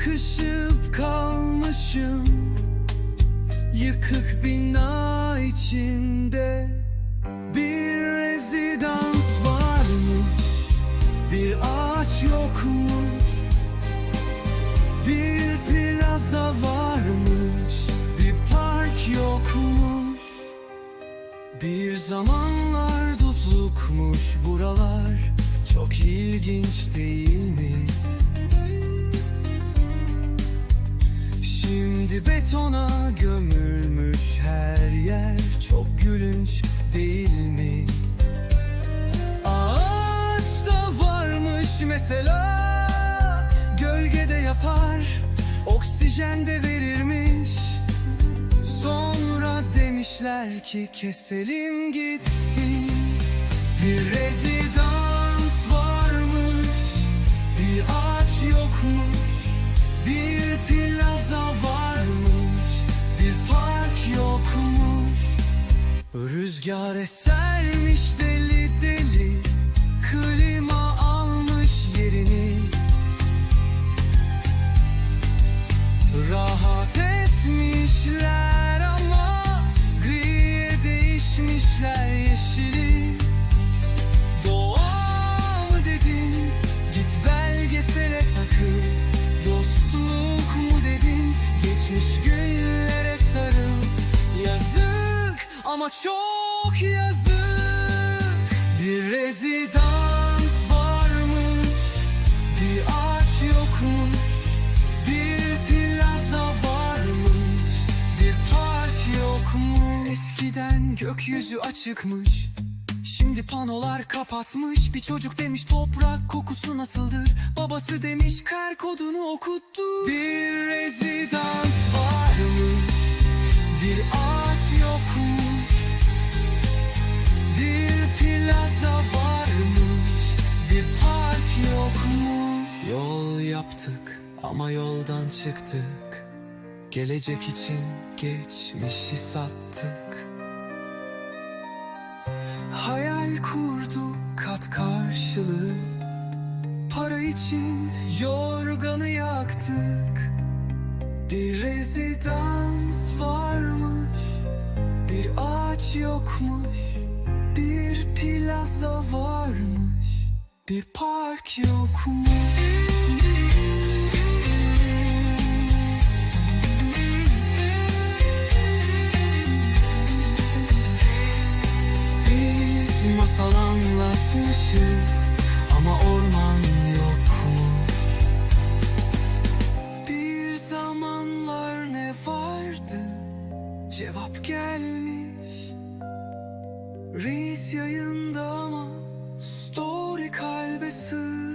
Sıkışıp kalmışım. Yıkık bina içinde Bir rezidans var mı? Bir ağaç yok mu? Bir plaza varmış. Bir park yokmuş. Bir zamanlar tutlukmuş buralar. Çok ilginç değil. Betona gömülmüş her yer. Çok gülünç değil mi? Ağaç da varmış mesela. Gölgede yapar Oksijen de verirmiş. Sonra demişler ki keselim gitsin. Bir rezidans varmış Bir ağaç yokmuş Bir plaza Rüzgar esermiş deli deli Klima almış yerini. Rahat etmişler ama Griye değişmişler yeşili. Doğa mı dedin Git belgesele takıl Dostluk mu dedin Geçmiş günlere sarıl. Yazık ama çok Bir rezidans varmış Bir ağaç yokmuş bir plaza varmış, bir park yokmuş. Eskiden gökyüzü açıkmış, şimdi panolar kapatmış. Bir çocuk demiş toprak kokusu nasıldır, babası demiş kar kodunu okuttu. Bir rezidans varmış, bir ağaç yokmuş. Yol yaptık ama yoldan çıktık. Gelecek için geçmişi sattık. Hayal kurduk kat karşılığı. Para için yorganı yaktık. Bir rezidans varmış, bir ağaç yokmuş, bir plaza varmış, bir park yokmuş. Anlatmışız ama orman yokmuş. Bir zamanlar ne vardı? Cevap gelmiş. Reis yayında ama story kalbe sığ.